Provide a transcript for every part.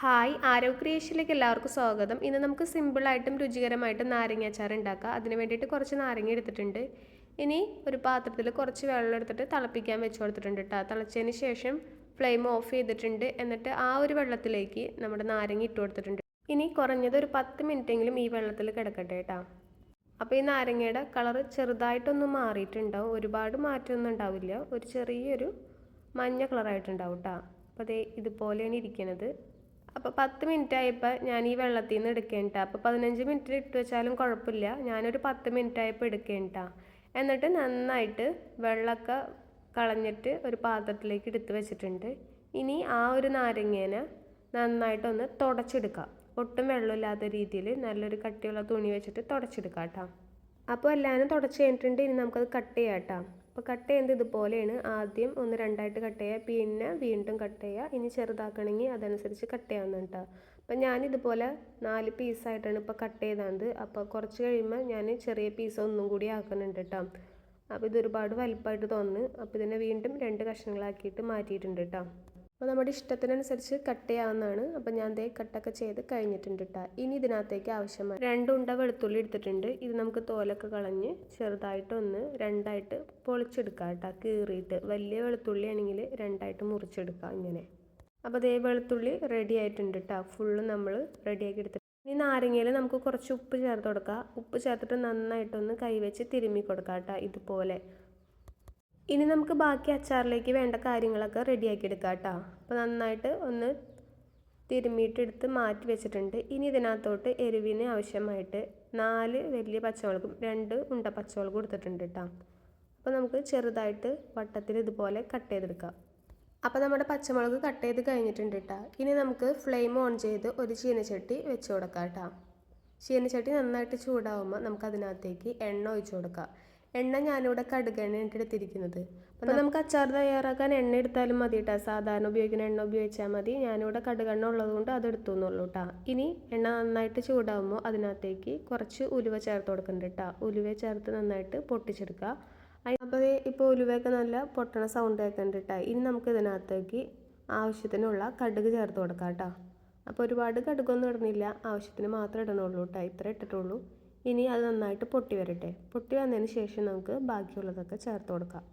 Hi ആരോ ക്രിയേഷനിലേക്ക് എല്ലാവർക്കും സ്വാഗതം. ഇന്ന് നമുക്ക് സിമ്പിളായിട്ടും രുചികരമായിട്ടും നാരങ്ങ അച്ചാർ ഉണ്ടാക്കാം. അതിന് വേണ്ടിയിട്ട് കുറച്ച് നാരങ്ങ എടുത്തിട്ടുണ്ട്. ഇനി ഒരു പാത്രത്തിൽ കുറച്ച് വെള്ളം എടുത്തിട്ട് തിളപ്പിക്കാൻ വെച്ച് കൊടുത്തിട്ടുണ്ട് കേട്ടോ തിളച്ചതിന് ശേഷം ഫ്ലെയിം ഓഫ് ചെയ്തിട്ടുണ്ട്. എന്നിട്ട് ആ ഒരു വെള്ളത്തിലേക്ക് നമ്മുടെ നാരങ്ങ ഇട്ട് കൊടുത്തിട്ടുണ്ട്. ഇനി കുറഞ്ഞത് ഒരു പത്ത് മിനിറ്റെങ്കിലും ഈ വെള്ളത്തിൽ കിടക്കട്ടെ കേട്ടോ അപ്പോൾ ഈ നാരങ്ങയുടെ കളർ ചെറുതായിട്ടൊന്ന് മാറിയിട്ടുണ്ടാവും. ഒരുപാട് മാറ്റമൊന്നും ഉണ്ടാവില്ല. ഒരു ചെറിയൊരു മഞ്ഞ കളറായിട്ടുണ്ടാവും കേട്ടോ അപ്പോൾ അതേ ഇതുപോലെയാണ് ഇരിക്കുന്നത് അപ്പോൾ പത്ത് മിനിറ്റ് ആയപ്പോൾ ഞാൻ ഈ വെള്ളത്തിൽ നിന്ന് എടുക്കേണ്ട അപ്പോൾ പതിനഞ്ച് മിനിറ്റ് ഇട്ട് വെച്ചാലും കുഴപ്പമില്ല ഞാനൊരു പത്ത് മിനിറ്റ് ആയപ്പോൾ എടുക്കേണ്ട എന്നിട്ട് നന്നായിട്ട് വെള്ളമൊക്കെ കളഞ്ഞിട്ട് ഒരു പാത്രത്തിലേക്ക് എടുത്ത് വെച്ചിട്ടുണ്ട്. ഇനി ആ ഒരു നാരങ്ങേനെ നന്നായിട്ടൊന്ന് തുടച്ചെടുക്കാം. ഒട്ടും വെള്ളമില്ലാത്ത രീതിയിൽ നല്ലൊരു കട്ടിയുള്ള തുണി വെച്ചിട്ട് തുടച്ചെടുക്കാം കേട്ടോ അപ്പോൾ എല്ലാവരും തുടച്ച് കഴിഞ്ഞിട്ടുണ്ട്. ഇനി നമുക്കത് കട്ട് ചെയ്യാം കേട്ടോ അപ്പോൾ കട്ട് ചെയ്യുന്നത് ഇതുപോലെയാണ്. ആദ്യം ഒന്ന് രണ്ടായിട്ട് കട്ട് ചെയ്യുക പിന്നെ വീണ്ടും കട്ട് ചെയ്യുക. ഇനി ചെറുതാക്കണമെങ്കിൽ അതനുസരിച്ച് കട്ട് ചെയ്യാവുന്ന അപ്പം ഞാനിതുപോലെ നാല് പീസായിട്ടാണ് ഇപ്പോൾ കട്ട് ചെയ്തത്. അപ്പോൾ കുറച്ച് കഴിയുമ്പോൾ ഞാൻ ചെറിയ പീസ് ഒന്നും കൂടി ആക്കുന്നുണ്ട് കേട്ടോ അപ്പോൾ ഇതൊരുപാട് വലുപ്പമായിട്ട് തോന്നുന്നു. അപ്പോൾ ഇതിനെ വീണ്ടും രണ്ട് കഷ്ണങ്ങളാക്കിയിട്ട് മാറ്റിയിട്ടുണ്ട് കേട്ടോ അപ്പോൾ നമ്മുടെ ഇഷ്ടത്തിനനുസരിച്ച് കട്ട് ചെയ്യാവുന്നതാണ്. അപ്പോൾ ഞാൻ ദേ കട്ടൊക്കെ ചെയ്ത് കഴിഞ്ഞിട്ടുണ്ട് കേട്ടോ ഇനി ഇതിനകത്തേക്ക് ആവശ്യമായി രണ്ട് ഉണ്ട വെളുത്തുള്ളി എടുത്തിട്ടുണ്ട്. ഇത് നമുക്ക് തോലൊക്കെ കളഞ്ഞ് ചെറുതായിട്ടൊന്ന് രണ്ടായിട്ട് പൊളിച്ചെടുക്കാം കേട്ടോ കീറിയിട്ട്. വലിയ വെളുത്തുള്ളി ആണെങ്കിൽ രണ്ടായിട്ട് മുറിച്ചെടുക്കാം ഇങ്ങനെ. അപ്പോൾ ദേ വെളുത്തുള്ളി റെഡി ആയിട്ടുണ്ട് കേട്ടോ ഫുള്ള് നമ്മൾ റെഡിയാക്കി എടുത്തിട്ട് ഇനി നാരങ്ങയിൽ നമുക്ക് കുറച്ച് ഉപ്പ് ചേർത്ത് കൊടുക്കാം. ഉപ്പ് ചേർത്തിട്ട് നന്നായിട്ടൊന്ന് കൈവച്ച് തിരുമ്മി കൊടുക്കാം കേട്ടോ ഇതുപോലെ. ഇനി നമുക്ക് ബാക്കി അച്ചാറിലേക്ക് വേണ്ട കാര്യങ്ങളൊക്കെ റെഡിയാക്കി എടുക്കാം കേട്ടോ. അപ്പോൾ നന്നായിട്ട് ഒന്ന് തിരുമ്മിയിട്ടെടുത്ത് മാറ്റി വെച്ചിട്ടുണ്ട്. ഇനി ഇതിനകത്തോട്ട് എരിവിന് ആവശ്യമായിട്ട് നാല് വലിയ പച്ചമുളകും രണ്ട് ഉണ്ട പച്ചമുളക് കൊടുത്തിട്ടുണ്ട് കേട്ടോ. അപ്പോൾ നമുക്ക് ചെറുതായിട്ട് വട്ടത്തിൽ ഇതുപോലെ കട്ട് ചെയ്തെടുക്കാം. അപ്പോൾ നമ്മുടെ പച്ചമുളക് കട്ട് ചെയ്ത് കഴിഞ്ഞിട്ടുണ്ട് കേട്ടോ. ഇനി നമുക്ക് ഫ്ലെയിം ഓൺ ചെയ്ത് ഒരു ചീനച്ചട്ടി വെച്ച് കൊടുക്കാം കേട്ടോ. ചീനച്ചട്ടി നന്നായിട്ട് ചൂടാവുമ്പോൾ നമുക്ക് അതിനകത്തേക്ക് എണ്ണ ഒഴിച്ചു കൊടുക്കാം. എണ്ണ ഞാനിവിടെ കടുകെണ്ണ എടുത്തിരിക്കുന്നത് അപ്പോൾ നമുക്ക് അച്ചാർ തയ്യാറാക്കാൻ എണ്ണ എടുത്താലും മതി കേട്ടോ സാധാരണ ഉപയോഗിക്കുന്ന എണ്ണ ഉപയോഗിച്ചാൽ മതി. ഞാനിവിടെ കടുകെണ്ണ ഉള്ളതുകൊണ്ട് അത് എടുത്തു എന്നുള്ളൂ കേട്ടോ ഇനി എണ്ണ നന്നായിട്ട് ചൂടാകുമ്പോൾ അതിനകത്തേക്ക് കുറച്ച് ഉലുവ ചേർത്ത് കൊടുക്കണ്ട കേട്ടോ ഉലുവ ചേർത്ത് നന്നായിട്ട് പൊട്ടിച്ചെടുക്കുക. അപ്പോൾ ഇപ്പോൾ ഉലുവയൊക്കെ നല്ല പൊട്ടണ സൗണ്ട് കേൾക്കണ്ട കേട്ടോ ഇനി നമുക്ക് ഇതിനകത്തേക്ക് ആവശ്യത്തിനുള്ള കടുക് ചേർത്ത് കൊടുക്കാം കേട്ടോ അപ്പോൾ ഒരുപാട് കടുകൊന്നും ഇടുന്നില്ല. ആവശ്യത്തിന് മാത്രമേ ഇടണുള്ളൂ കേട്ടോ ഇത്ര ഇട്ടിട്ടുള്ളൂ. ഇനി അത് നന്നായിട്ട് പൊട്ടി വരട്ടെ. പൊട്ടി വന്നതിന് ശേഷം നമുക്ക് ബാക്കിയുള്ളതൊക്കെ ചേർത്ത് കൊടുക്കാം.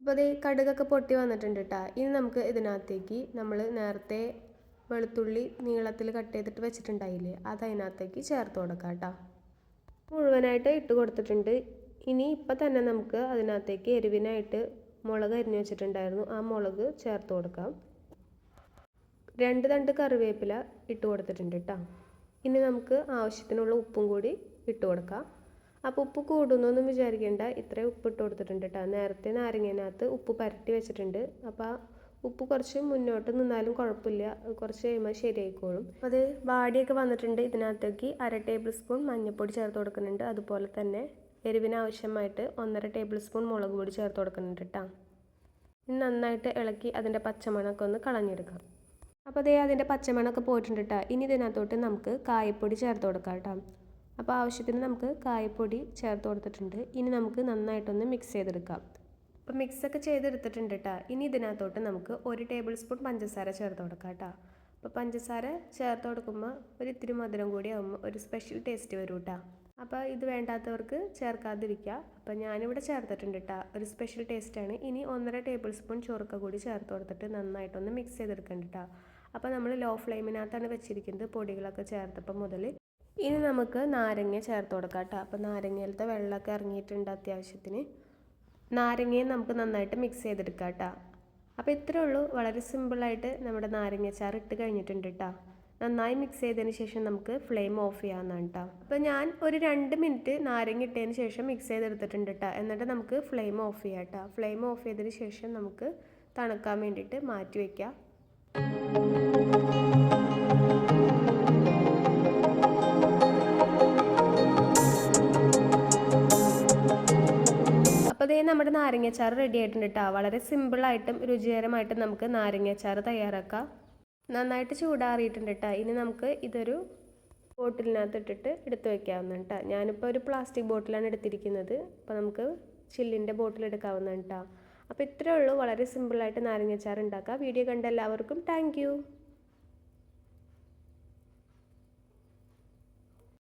അപ്പോൾ അതേ കടുകൊക്കെ പൊട്ടി വന്നിട്ടുണ്ട് കേട്ടോ ഇനി നമുക്ക് ഇതിനകത്തേക്ക് നമ്മൾ നേരത്തെ വെളുത്തുള്ളി നീളത്തിൽ കട്ട് ചെയ്തിട്ട് വെച്ചിട്ടുണ്ടായില്ലേ അത് അതിനകത്തേക്ക് ചേർത്ത് കൊടുക്കാം കേട്ടോ മുഴുവനായിട്ട് ഇട്ട് കൊടുത്തിട്ടുണ്ട്. ഇനി ഇപ്പം തന്നെ നമുക്ക് അതിനകത്തേക്ക് എരിവിനായിട്ട് മുളക് അരിഞ്ഞു വെച്ചിട്ടുണ്ടായിരുന്നു. ആ മുളക് ചേർത്ത് കൊടുക്കാം. രണ്ട് തണ്ട് കറിവേപ്പില ഇട്ട് കൊടുത്തിട്ടുണ്ട് കേട്ടോ ഇനി നമുക്ക് ആവശ്യത്തിനുള്ള ഉപ്പും കൂടി ഇട്ട് കൊടുക്കാം. അപ്പോൾ ഉപ്പ് കൂടുന്നൊന്നും വിചാരിക്കേണ്ട. ഇത്രയും ഉപ്പ് ഇട്ട് കൊടുത്തിട്ടുണ്ട് കേട്ടോ നേരത്തെ നാരങ്ങേനകത്ത് ഉപ്പ് പരട്ടി വെച്ചിട്ടുണ്ട്. അപ്പോൾ ഉപ്പ് കുറച്ച് മുന്നോട്ട് നിന്നാലും കുഴപ്പമില്ല. കുറച്ച് കഴിയുമ്പോൾ ശരിയായിക്കോളും. അത് വാടിയൊക്കെ വന്നിട്ടുണ്ട് ഇതിനകത്തേക്ക് അര ടേബിൾ സ്പൂൺ മഞ്ഞൾപ്പൊടി ചേർത്ത് കൊടുക്കുന്നുണ്ട്. അതുപോലെ തന്നെ എരിവിന് ആവശ്യമായിട്ട് ഒന്നര ടേബിൾ സ്പൂൺ മുളക് പൊടി ചേർത്ത് കൊടുക്കുന്നുണ്ട് കേട്ടോ നന്നായിട്ട് ഇളക്കി അതിന്റെ പച്ചമണമൊക്കെ ഒന്ന് കളഞ്ഞെടുക്കാം. അപ്പോൾ അതേ അതിന്റെ പച്ചമണമൊക്കെ പോയിട്ടുണ്ട് കേട്ടോ ഇനി ഇതിനകത്തോട്ട് നമുക്ക് കായപ്പൊടി ചേർത്ത് കൊടുക്കാം കേട്ടോ അപ്പോൾ ആവശ്യത്തിന് നമുക്ക് കായപ്പൊടി ചേർത്ത് കൊടുത്തിട്ടുണ്ട്. ഇനി നമുക്ക് നന്നായിട്ടൊന്ന് മിക്സ് ചെയ്തെടുക്കാം. അപ്പോൾ മിക്സൊക്കെ ചെയ്തെടുത്തിട്ടുണ്ട് കേട്ടോ ഇനി ഇതിനകത്തോട്ട് നമുക്ക് ഒരു ടേബിൾ സ്പൂൺ പഞ്ചസാര ചേർത്ത് കൊടുക്കാം കേട്ടോ അപ്പോൾ പഞ്ചസാര ചേർത്ത് കൊടുക്കുമ്പോൾ ഒരു ഇത്തിരി മധുരം കൂടി ആകുമ്പോൾ ഒരു സ്പെഷ്യൽ ടേസ്റ്റ് വരും കേട്ടോ അപ്പോൾ ഇത് വേണ്ടാത്തവർക്ക് ചേർക്കാതിരിക്കുക. അപ്പോൾ ഞാനിവിടെ ചേർത്തിട്ടുണ്ട് കേട്ടോ ഒരു സ്പെഷ്യൽ ടേസ്റ്റാണ് ഇനി ഒന്നര ടേബിൾ സ്പൂൺ ചൊറുക്ക കൂടി ചേർത്ത് കൊടുത്തിട്ട് നന്നായിട്ടൊന്ന് മിക്സ് ചെയ്തെടുക്കണ്ട കേട്ടോ അപ്പോൾ നമ്മൾ ലോ ഫ്ലെയിമിനകത്താണ് വെച്ചിരിക്കുന്നത്. പൊടികളൊക്കെ ചേർത്തപ്പോൾ മുതൽ ഇനി നമുക്ക് നാരങ്ങ ചേർത്ത് കൊടുക്കാം കേട്ടോ. അപ്പോൾ നാരങ്ങയിലത്തെ വെള്ളമൊക്കെ ഇറങ്ങിയിട്ടുണ്ട് അത്യാവശ്യത്തിന്. നാരങ്ങയും നമുക്ക് നന്നായിട്ട് മിക്സ് ചെയ്തെടുക്കാം കേട്ടോ. അപ്പോൾ ഇത്രേ ഉള്ളൂ. വളരെ സിമ്പിളായിട്ട് നമ്മുടെ നാരങ്ങ നാരങ്ങച്ചാർ ഇട്ട് കഴിഞ്ഞിട്ടുണ്ട് കേട്ടോ. നന്നായി മിക്സ് ചെയ്തതിന് ശേഷം നമുക്ക് ഫ്ലെയിം ഓഫ് ചെയ്യാവുന്നതാണ് കേട്ടോ. അപ്പോൾ ഞാൻ ഒരു രണ്ട് മിനിറ്റ് നാരങ്ങ ഇട്ടതിന് ശേഷം മിക്സ് ചെയ്തെടുത്തിട്ടുണ്ട് കേട്ടോ. എന്നിട്ട് നമുക്ക് ഫ്ലെയിം ഓഫ് ചെയ്യാം കേട്ടോ. ഫ്ലെയിം ഓഫ് ചെയ്തതിന് ശേഷം നമുക്ക് തണുക്കാൻ വേണ്ടിയിട്ട് മാറ്റി വയ്ക്കാം അപ്പോൾ ഇതേ നമ്മുടെ നാരങ്ങാച്ചാർ റെഡി ആയിട്ടുണ്ട് കേട്ടോ വളരെ സിമ്പിളായിട്ടും രുചികരമായിട്ടും നമുക്ക് നാരങ്ങാച്ചാർ തയ്യാറാക്കാം. നന്നായിട്ട് ചൂടാറിയിട്ടുണ്ട് കേട്ടോ ഇനി നമുക്ക് ഇതൊരു ബോട്ടിലിനകത്ത് ഇട്ടിട്ട് എടുത്ത് വയ്ക്കാവുന്ന കേട്ടോ ഞാനിപ്പോൾ ഒരു പ്ലാസ്റ്റിക് ബോട്ടിലാണ് എടുത്തിരിക്കുന്നത്. അപ്പോൾ നമുക്ക് ചില്ലിന്റെ ബോട്ടിൽ എടുക്കാവുന്ന കേട്ടോ അപ്പോൾ ഇത്രയേ ഉള്ളൂ. വളരെ സിമ്പിളായിട്ട് നാരങ്ങാച്ചാർ ഉണ്ടാക്കാം. വീഡിയോ കണ്ട എല്ലാവർക്കും താങ്ക്